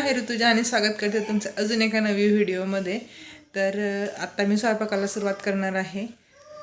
आहे ऋतुजा आणि स्वागत करते तुमचं अजून एका नवी व्हिडिओमध्ये. तर आत्ता मी स्वयंपाकाला सुरुवात करणार आहे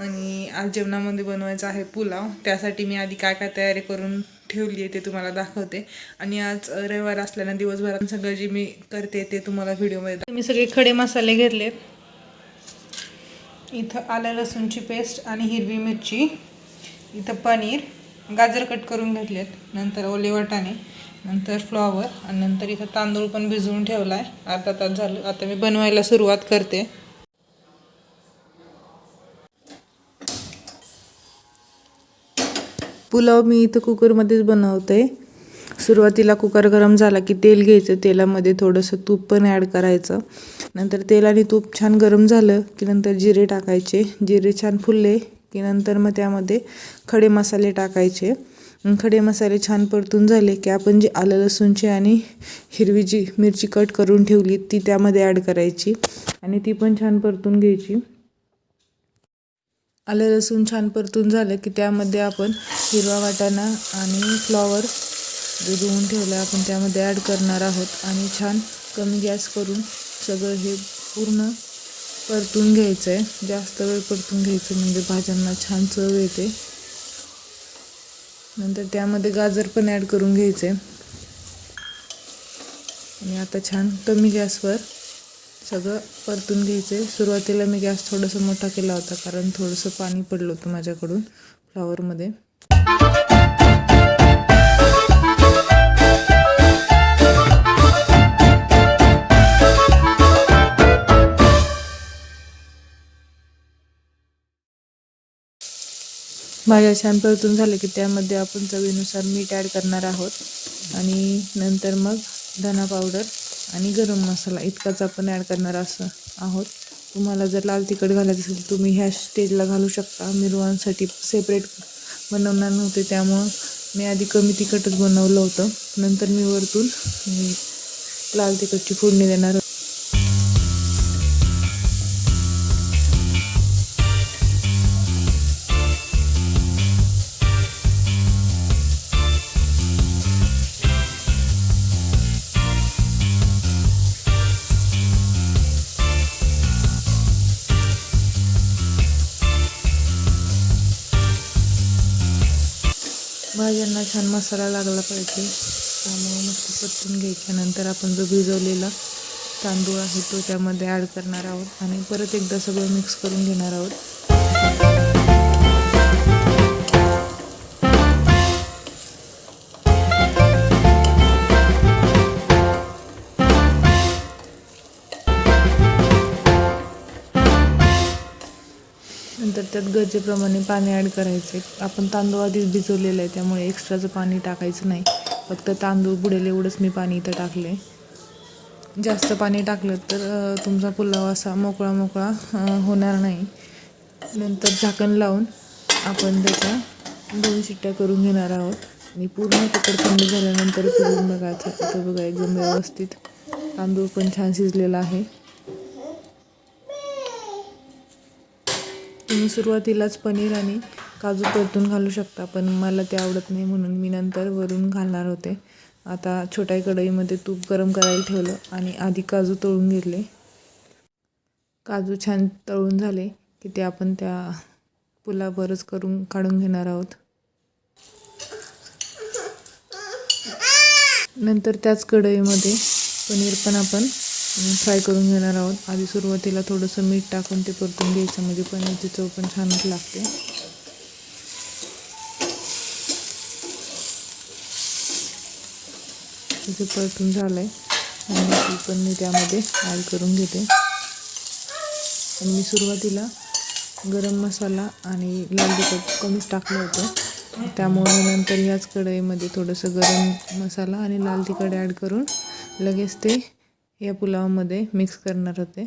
आणि आज जेवणामध्ये बनवायचं आहे पुलाव. त्यासाठी मी आधी काय काय तयारी करून ठेवली आहे ते तुम्हाला दाखवते. आणि आज रविवार असल्यानं दिवसभरात सगळं जे मी करते ते तुम्हाला व्हिडिओमध्ये मी सगळे खडे मसाले घेतले. इथं आलं लसूणची पेस्ट आणि हिरवी मिरची. इथं पनीर. गाजर कट करून घेतलेत. नंतर ओले वाटाणे. नंतर फ्लॉवर आणि नंतर इथं तांदूळ पण भिजवून ठेवला आहे अर्धा तास झालं. आता मी बनवायला सुरुवात करते. पुलाव मी इथं कुकरमध्येच बनवते. सुरुवातीला कुकर गरम झाला की तेल घ्यायचं. तेलामध्ये थोडंसं तूप पण ॲड करायचं. नंतर तेल आणि तूप छान गरम झालं की नंतर जिरे टाकायचे. जिरे छान फुलले की नंतर मग त्यामध्ये खडे मसाले टाकायचे. खडे मसाले छान परतून झाले की आपण जी आलं लसूणची आणि हिरवी जी मिरची कट करून ठेवली ती त्यामध्ये ॲड करायची आणि ती पण छान परतून घ्यायची. आलं लसूण छान परतून झालं की त्यामध्ये आपण हिरवा वाटाणा आणि फ्लॉवर जे धुवून ठेवलं आहे आपण त्यामध्ये ॲड करणार आहोत आणि छान कमी गॅस करून सगळं हे पूर्ण परतून घ्यायचं आहे जास्त वेळ परतून घ्यायचं म्हणजे भाज्यांना छान चव येते. नंतर त्यामध्ये गाजर पण ॲड करून घ्यायचं. आहे आणि आता छान कमी गॅसवर सगळं परतून घ्यायचं. आहे सुरुवातीला मी गॅस थोडंसं मोठा केला होता कारण थोडंसं पाणी पडलं होतं माझ्याकडून फ्लावरमध्ये भाज्या छान परतून झाले की त्यामध्ये आपण चवीनुसार मीठ ॲड करणार आहोत. आणि नंतर मग धना पावडर आणि गरम मसाला इतकाच आपण ॲड करणार असं आहोत. तुम्हाला जर लाल तिखट घालायचं असेल तुम्ही ह्या स्टेजला घालू शकता. मिरवांसाठी सेपरेट बनवणार नव्हते त्यामुळं मी आधी कमी तिखटच बनवलं होतं. नंतर मी वरतून लाल तिखटची फोडणी देणार भाज्यांना छान मसाला लागला पाहिजे. त्यामुळे मस्त परतून घ्यायच्यानंतर आपण जो भिजवलेला तांदूळ आहे तो त्यामध्ये ॲड करणार आहोत. आणि परत एकदा सगळं मिक्स करून घेणार आहोत. त्यात गरजेप्रमाणे पाणी ॲड करायचे आपण तांदूळ आधीच भिजवलेलं आहे त्यामुळे एक्स्ट्राचं पाणी टाकायचं नाही. फक्त तांदूळ बुडेल एवढंच मी पाणी इथं टाकले जास्त पाणी टाकलं तर तुमचा पुलाव असा मोकळा मोकळा होणार नाही. नंतर झाकण लावून आपण त्याच्या दोन शिट्ट्या करून घेणार आहोत. आणि पूर्ण कुकर थंड झाल्यानंतर फिरून बघायचं तिथं बघा एकदम व्यवस्थित तांदूळ पण छान शिजलेला आहे. तुम्ही सुरुवातीलाच पनीर आणि काजू परतून घालू शकता पण मला ते आवडत नाही म्हणून मी नंतर वरून घालणार होते. आता छोट्या कढईमध्ये तूप गरम करायला ठेवलं आणि आधी काजू तळून घेतले. काजू छान तळून झाले की ते आपण त्या पुलावरच करून काढून घेणार आहोत. नंतर त्याच कढईमध्ये पनीर पण आपण फ्राय करून घेणार आहोत. आधी सुरुवातीला थोडंसं मीठ टाकून ते परतून घ्यायचं. म्हणजे पनीरची चव पण छानच लागते. तिथे परतून झालं आहे आणि ती पण मी त्यामध्ये ॲड करून घेते. आणि मी सुरुवातीला गरम मसाला आणि लाल तिखट कमीच टाकलं होतं. त्यामुळे नंतर याच कढईमध्ये थोडंसं गरम मसाला आणि लाल तिखट ॲड करून लगेच ते या पुलावामध्ये मिक्स करणार होते.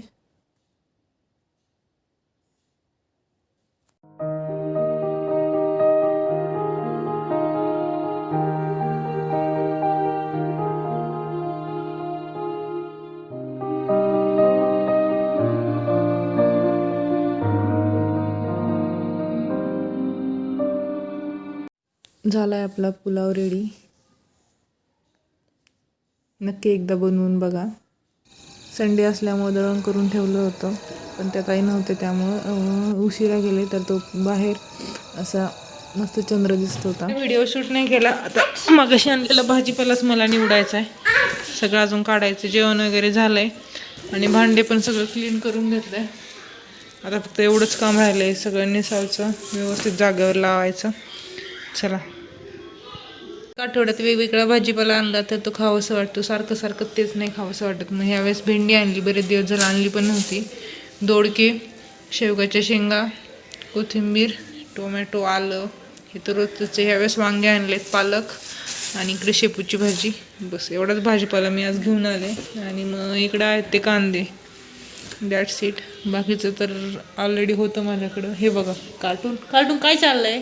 झाला आहे आपला पुलाव रेडी नक्की एकदा बनवून बघा. संडे असल्यामुळं दळण करून ठेवलं होतं पण त्या काही नव्हते त्यामुळं उशिरा गेले तर तो बाहेर असा मस्त चंद्र दिसत होता. व्हिडिओ शूट नाही केला. आता मगाशी आणलेला भाजीपालाच मला निवडायचा आहे. सगळं अजून काढायचं जेवण वगैरे झालंय. आणि भांडे पण सगळं क्लीन करून घेतलंय. आता फक्त एवढंच काम राहिलंय सगळं निसायचं व्यवस्थित जागेवर लावायचं. चला. आठवड्यात वेगवेगळा भाजीपाला आणला तर तो खावंसं वाटतो. सारखं सारखं तेच नाही खावंसं वाटत. मग ह्यावेळेस भेंडी आणली. बरेच दिवस झाला आणली पण नव्हती. दोडके शेवगाच्या शेंगा कोथिंबीर टोमॅटो आलं हे तर रोजच आहे. ह्यावेळेस वांगे आणलेत पालक आणि इकडे शेपूची भाजी. बस एवढाच भाजीपाला मी आज घेऊन आले. आणि मग इकडं आहेत ते कांदे. दॅट्स सीट बाकीचं तर ऑलरेडी होतं माझ्याकडं. हे बघा कार्टून कार्टून काय चाललं आहे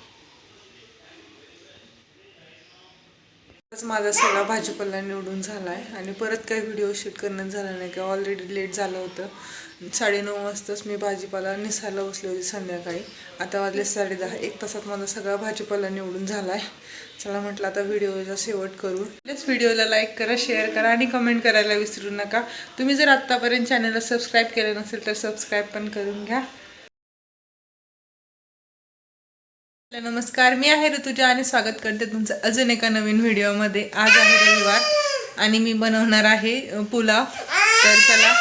माझा सगळा भाजीपाला निवडून झाला आहे आणि परत काही व्हिडिओ शूट करणं झालं नाही का ऑलरेडी लेट झालं होतं. साडेनऊ वाजताच मी भाजीपाला निसायला बसले होते संध्याकाळी. आता वाजले साडेदहा एक तासात माझा सगळा भाजीपाला निवडून झाला आहे चला म्हटलं आता व्हिडिओचा शेवट करू. प्लीज व्हिडिओला लाईक करा शेअर करा आणि कमेंट करायला विसरू नका. तुम्ही जर आत्तापर्यंत चॅनलला सबस्क्राईब केलं नसेल तर सबस्क्राईब पण करून घ्या. नमस्कार मी आहे ऋतुजा आणि स्वागत करते तुमचं अजून एका नवीन व्हिडिओमध्ये. आज आहे रविवार आणि मी बनवणार आहे पुलाव. तर चला.